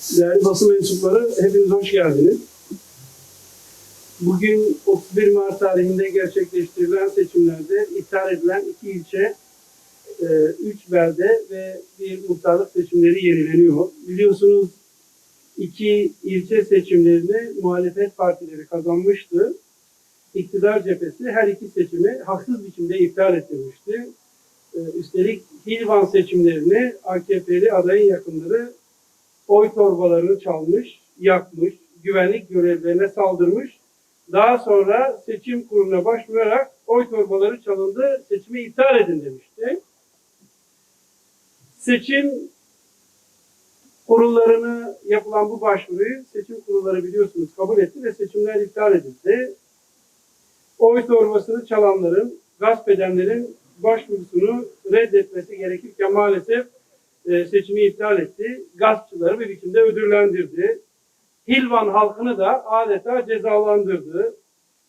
Değerli basın mensupları, hepiniz hoş geldiniz. Bugün 31 Mart tarihinde gerçekleştirilen seçimlerde iptal edilen iki ilçe, e, üç belde ve bir muhtarlık seçimleri yenileniyor. Biliyorsunuz iki ilçe seçimlerini muhalefet partileri kazanmıştı. İktidar cephesi her iki seçimi haksız biçimde iptal ettirmişti. E, Üstelik Hilvan seçimlerini AKP'li adayın yakınları oy torbalarını çalmış, yakmış, güvenlik görevlilerine saldırmış. Daha sonra seçim kuruluna başvurarak oy torbaları çalındı, seçimi iptal edin demişti. Seçim kurullarını yapılan bu başvuruyu seçim kurulları biliyorsunuz kabul etti ve seçimler iptal edildi. Oy torbasını çalanların, gasp edenlerin başvurusunu reddetmesi gerekirken maalesef e, seçimi iptal etti. Gaspçıları bir biçimde ödüllendirdi. Hilvan halkını da adeta cezalandırdı.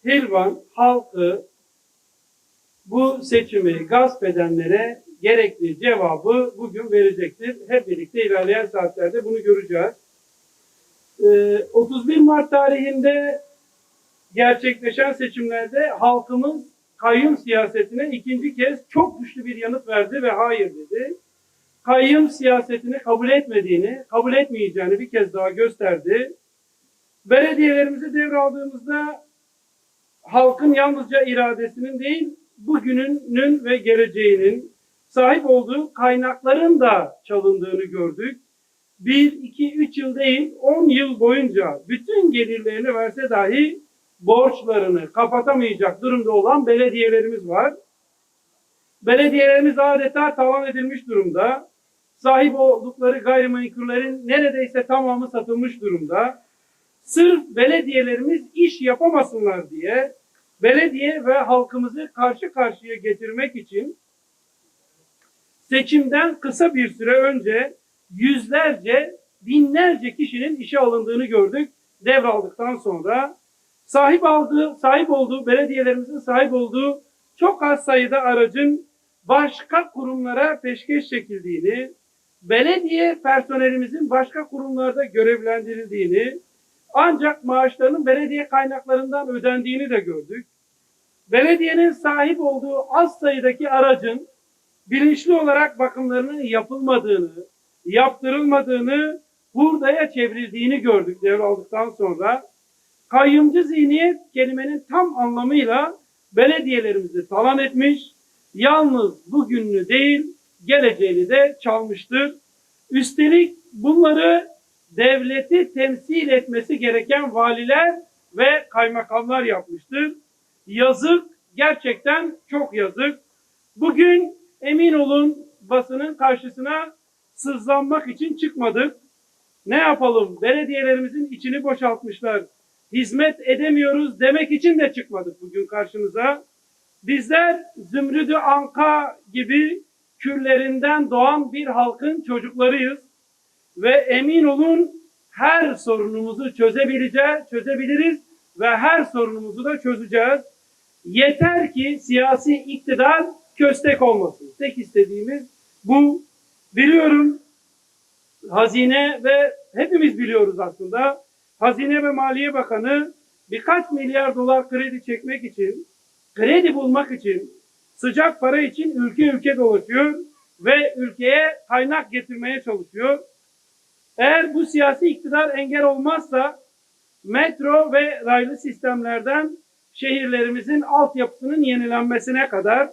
Hilvan halkı bu seçimi gasp edenlere gerekli cevabı bugün verecektir. Hep birlikte ilerleyen saatlerde bunu göreceğiz. E, 31 Mart tarihinde gerçekleşen seçimlerde halkımız kayyum siyasetine ikinci kez çok güçlü bir yanıt verdi ve hayır dedi kayyum siyasetini kabul etmediğini, kabul etmeyeceğini bir kez daha gösterdi. Belediyelerimizi devraldığımızda halkın yalnızca iradesinin değil, bugününün ve geleceğinin sahip olduğu kaynakların da çalındığını gördük. Bir, iki, üç yıl değil, on yıl boyunca bütün gelirlerini verse dahi borçlarını kapatamayacak durumda olan belediyelerimiz var. Belediyelerimiz adeta talan edilmiş durumda. Sahip oldukları gayrimenkullerin neredeyse tamamı satılmış durumda. Sırf belediyelerimiz iş yapamasınlar diye belediye ve halkımızı karşı karşıya getirmek için seçimden kısa bir süre önce yüzlerce, binlerce kişinin işe alındığını gördük devraldıktan sonra. Sahip aldığı, sahip olduğu, belediyelerimizin sahip olduğu çok az sayıda aracın başka kurumlara peşkeş çekildiğini, belediye personelimizin başka kurumlarda görevlendirildiğini, ancak maaşlarının belediye kaynaklarından ödendiğini de gördük. Belediyenin sahip olduğu az sayıdaki aracın bilinçli olarak bakımlarının yapılmadığını, yaptırılmadığını, hurdaya çevrildiğini gördük devraldıktan sonra. Kayyumcu zihniyet kelimenin tam anlamıyla belediyelerimizi talan etmiş, yalnız bugününü değil geleceğini de çalmıştır. Üstelik bunları devleti temsil etmesi gereken valiler ve kaymakamlar yapmıştır. Yazık, gerçekten çok yazık. Bugün emin olun basının karşısına sızlanmak için çıkmadık. Ne yapalım? Belediyelerimizin içini boşaltmışlar. Hizmet edemiyoruz demek için de çıkmadık bugün karşınıza. Bizler Zümrüdü Anka gibi küllerinden doğan bir halkın çocuklarıyız. Ve emin olun her sorunumuzu çözebileceğiz, çözebiliriz ve her sorunumuzu da çözeceğiz. Yeter ki siyasi iktidar köstek olmasın. Tek istediğimiz bu. Biliyorum hazine ve hepimiz biliyoruz aslında. Hazine ve Maliye Bakanı birkaç milyar dolar kredi çekmek için, kredi bulmak için, sıcak para için ülke ülke dolaşıyor ve ülkeye kaynak getirmeye çalışıyor. Eğer bu siyasi iktidar engel olmazsa metro ve raylı sistemlerden şehirlerimizin altyapısının yenilenmesine kadar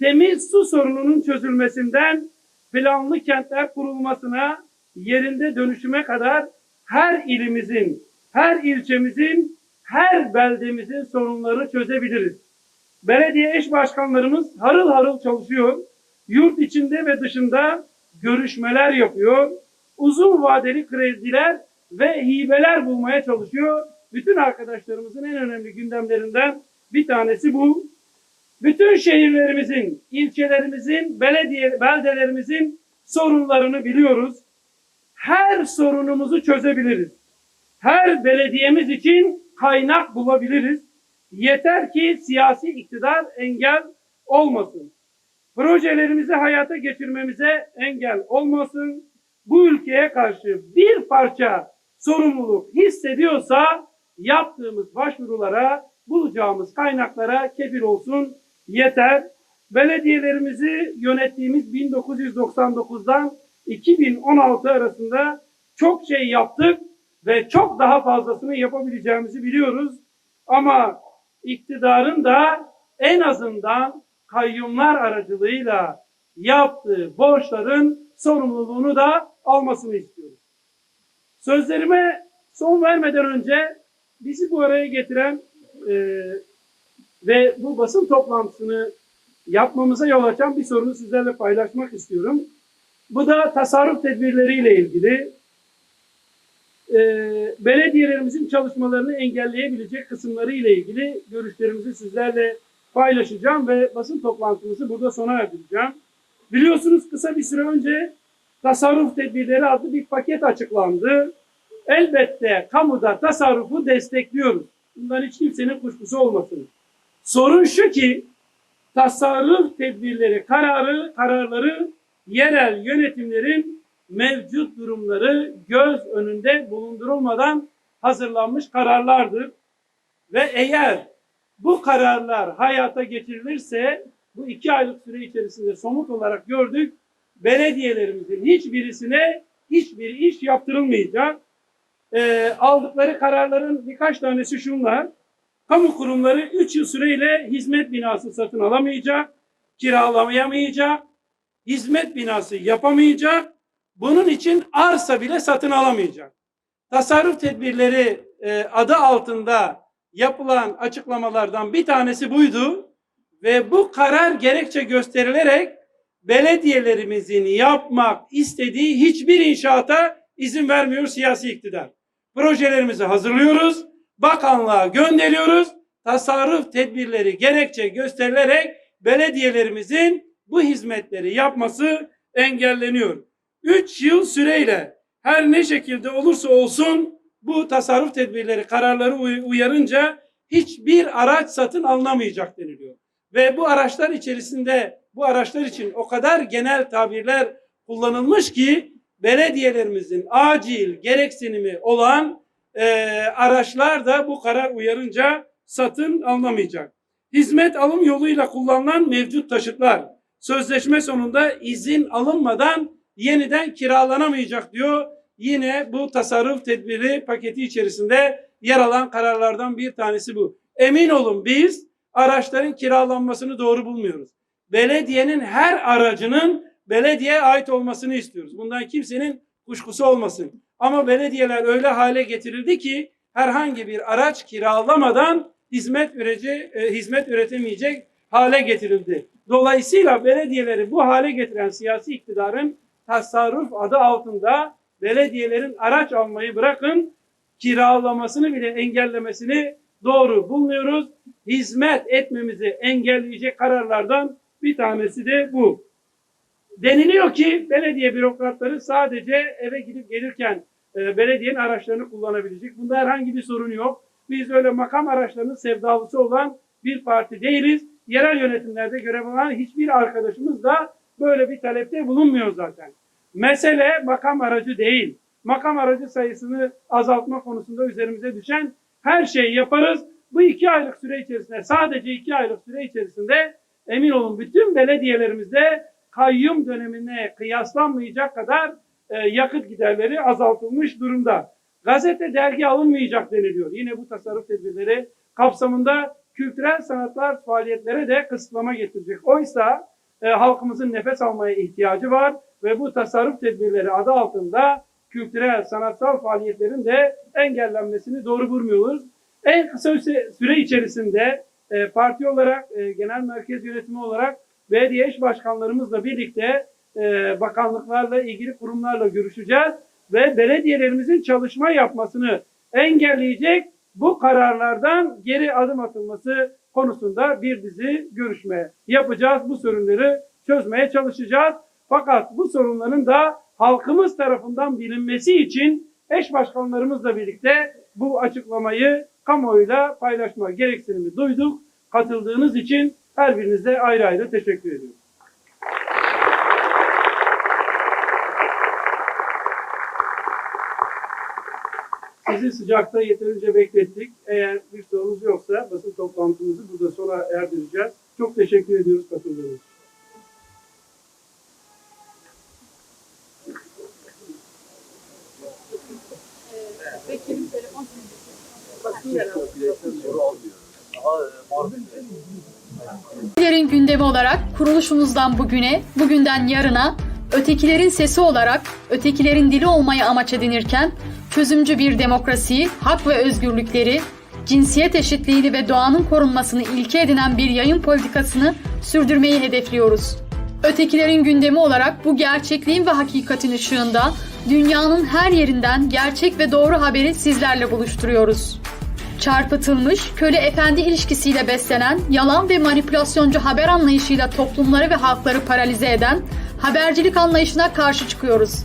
temiz su sorununun çözülmesinden planlı kentler kurulmasına, yerinde dönüşüme kadar her ilimizin, her ilçemizin, her beldemizin sorunlarını çözebiliriz. Belediye eş başkanlarımız harıl harıl çalışıyor. Yurt içinde ve dışında görüşmeler yapıyor. Uzun vadeli krediler ve hibeler bulmaya çalışıyor. Bütün arkadaşlarımızın en önemli gündemlerinden bir tanesi bu. Bütün şehirlerimizin, ilçelerimizin, belediye, beldelerimizin sorunlarını biliyoruz. Her sorunumuzu çözebiliriz. Her belediyemiz için kaynak bulabiliriz. Yeter ki siyasi iktidar engel olmasın. Projelerimizi hayata geçirmemize engel olmasın. bu ülkeye karşı bir parça sorumluluk hissediyorsa yaptığımız başvurulara, bulacağımız kaynaklara kefil olsun yeter. Belediyelerimizi yönettiğimiz 1999'dan 2016 arasında çok şey yaptık ve çok daha fazlasını yapabileceğimizi biliyoruz. Ama iktidarın da en azından kayyumlar aracılığıyla yaptığı borçların sorumluluğunu da almasını istiyoruz. Sözlerime son vermeden önce bizi bu araya getiren e, ve bu basın toplantısını yapmamıza yol açan bir sorunu sizlerle paylaşmak istiyorum. Bu da tasarruf tedbirleriyle ilgili. E, belediyelerimizin çalışmalarını engelleyebilecek kısımları ile ilgili görüşlerimizi sizlerle paylaşacağım ve basın toplantımızı burada sona erdireceğim. Biliyorsunuz kısa bir süre önce tasarruf tedbirleri adlı bir paket açıklandı. Elbette kamuda tasarrufu destekliyoruz. Bundan hiç kimsenin kuşkusu olmasın. Sorun şu ki tasarruf tedbirleri kararı kararları yerel yönetimlerin mevcut durumları göz önünde bulundurulmadan hazırlanmış kararlardır. Ve eğer bu kararlar hayata geçirilirse bu iki aylık süre içerisinde somut olarak gördük belediyelerimizin hiçbirisine hiçbir iş yaptırılmayacak. Ee, aldıkları kararların birkaç tanesi şunlar. Kamu kurumları 3 yıl süreyle hizmet binası satın alamayacak, kiralayamayacak, hizmet binası yapamayacak, bunun için arsa bile satın alamayacak. Tasarruf tedbirleri e, adı altında yapılan açıklamalardan bir tanesi buydu ve bu karar gerekçe gösterilerek belediyelerimizin yapmak istediği hiçbir inşaata izin vermiyor siyasi iktidar. Projelerimizi hazırlıyoruz, bakanlığa gönderiyoruz. Tasarruf tedbirleri gerekçe gösterilerek belediyelerimizin bu hizmetleri yapması engelleniyor. 3 yıl süreyle her ne şekilde olursa olsun bu tasarruf tedbirleri kararları uy- uyarınca hiçbir araç satın alınamayacak deniliyor. Ve bu araçlar içerisinde bu araçlar için o kadar genel tabirler kullanılmış ki belediyelerimizin acil gereksinimi olan e, araçlar da bu karar uyarınca satın alınamayacak. Hizmet alım yoluyla kullanılan mevcut taşıtlar sözleşme sonunda izin alınmadan yeniden kiralanamayacak diyor. Yine bu tasarruf tedbiri paketi içerisinde yer alan kararlardan bir tanesi bu. Emin olun biz araçların kiralanmasını doğru bulmuyoruz. Belediyenin her aracının belediyeye ait olmasını istiyoruz. Bundan kimsenin kuşkusu olmasın. Ama belediyeler öyle hale getirildi ki herhangi bir araç kiralamadan hizmet üreci e, hizmet üretemeyecek hale getirildi. Dolayısıyla belediyeleri bu hale getiren siyasi iktidarın tasarruf adı altında belediyelerin araç almayı bırakın kiralamasını bile engellemesini doğru bulmuyoruz. Hizmet etmemizi engelleyecek kararlardan bir tanesi de bu. Deniliyor ki belediye bürokratları sadece eve gidip gelirken e, belediyenin araçlarını kullanabilecek. Bunda herhangi bir sorun yok. Biz öyle makam araçlarının sevdalısı olan bir parti değiliz. Yerel yönetimlerde görev alan hiçbir arkadaşımız da böyle bir talepte bulunmuyor zaten. Mesele makam aracı değil. Makam aracı sayısını azaltma konusunda üzerimize düşen her şeyi yaparız. Bu iki aylık süre içerisinde, sadece iki aylık süre içerisinde emin olun bütün belediyelerimizde kayyum dönemine kıyaslanmayacak kadar e, yakıt giderleri azaltılmış durumda. Gazete, dergi alınmayacak deniliyor. Yine bu tasarruf tedbirleri kapsamında kültürel sanatlar faaliyetlere de kısıtlama getirecek. Oysa e, halkımızın nefes almaya ihtiyacı var ve bu tasarruf tedbirleri adı altında kültürel, sanatsal faaliyetlerin de engellenmesini doğru bulmuyoruz. En kısa süre içerisinde e, parti olarak, e, genel merkez yönetimi olarak belediye eş başkanlarımızla birlikte e, bakanlıklarla, ilgili kurumlarla görüşeceğiz ve belediyelerimizin çalışma yapmasını engelleyecek bu kararlardan geri adım atılması konusunda bir dizi görüşme yapacağız. Bu sorunları çözmeye çalışacağız. Fakat bu sorunların da halkımız tarafından bilinmesi için eş başkanlarımızla birlikte bu açıklamayı kamuoyuyla paylaşma gereksinimi duyduk. Katıldığınız için her birinize ayrı ayrı teşekkür ediyorum. Sizi sıcakta yeterince beklettik. Eğer bir sorunuz yoksa basın toplantımızı burada sona erdireceğiz. Çok teşekkür ediyoruz katıldığınız için. Ötekilerin gündemi olarak kuruluşumuzdan bugüne, bugünden yarına, ötekilerin sesi olarak ötekilerin dili olmayı amaç edinirken, çözümcü bir demokrasiyi, hak ve özgürlükleri, cinsiyet eşitliğini ve doğanın korunmasını ilke edinen bir yayın politikasını sürdürmeyi hedefliyoruz. Ötekilerin gündemi olarak bu gerçekliğin ve hakikatin ışığında dünyanın her yerinden gerçek ve doğru haberi sizlerle buluşturuyoruz çarpıtılmış, köle efendi ilişkisiyle beslenen, yalan ve manipülasyoncu haber anlayışıyla toplumları ve halkları paralize eden habercilik anlayışına karşı çıkıyoruz.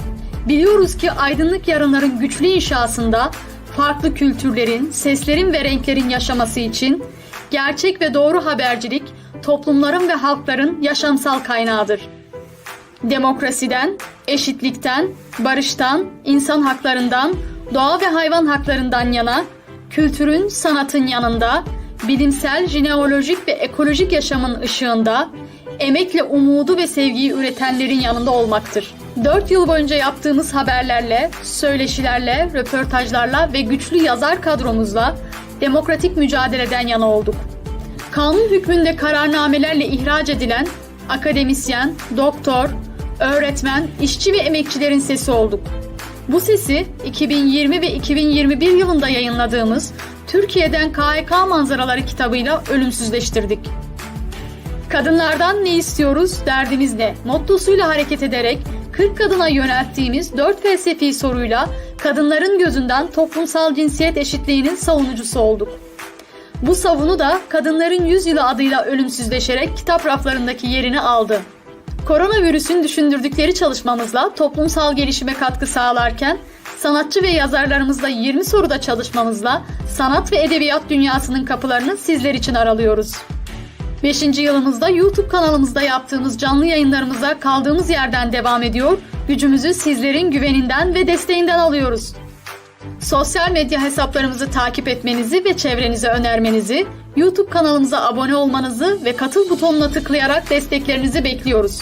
Biliyoruz ki aydınlık yarınların güçlü inşasında farklı kültürlerin, seslerin ve renklerin yaşaması için gerçek ve doğru habercilik toplumların ve halkların yaşamsal kaynağıdır demokrasiden, eşitlikten, barıştan, insan haklarından, doğa ve hayvan haklarından yana, kültürün, sanatın yanında, bilimsel, jineolojik ve ekolojik yaşamın ışığında, emekle umudu ve sevgiyi üretenlerin yanında olmaktır. 4 yıl boyunca yaptığımız haberlerle, söyleşilerle, röportajlarla ve güçlü yazar kadromuzla demokratik mücadeleden yana olduk kanun hükmünde kararnamelerle ihraç edilen akademisyen, doktor, öğretmen, işçi ve emekçilerin sesi olduk. Bu sesi 2020 ve 2021 yılında yayınladığımız Türkiye'den KHK manzaraları kitabıyla ölümsüzleştirdik. Kadınlardan ne istiyoruz, derdimiz ne? Mottosuyla hareket ederek 40 kadına yönelttiğimiz 4 felsefi soruyla kadınların gözünden toplumsal cinsiyet eşitliğinin savunucusu olduk. Bu savunu da Kadınların Yüzyılı adıyla ölümsüzleşerek kitap raflarındaki yerini aldı. Koronavirüsün düşündürdükleri çalışmamızla toplumsal gelişime katkı sağlarken sanatçı ve yazarlarımızla 20 soruda çalışmamızla sanat ve edebiyat dünyasının kapılarını sizler için aralıyoruz. 5. yılımızda YouTube kanalımızda yaptığımız canlı yayınlarımıza kaldığımız yerden devam ediyor, gücümüzü sizlerin güveninden ve desteğinden alıyoruz. Sosyal medya hesaplarımızı takip etmenizi ve çevrenize önermenizi, YouTube kanalımıza abone olmanızı ve katıl butonuna tıklayarak desteklerinizi bekliyoruz.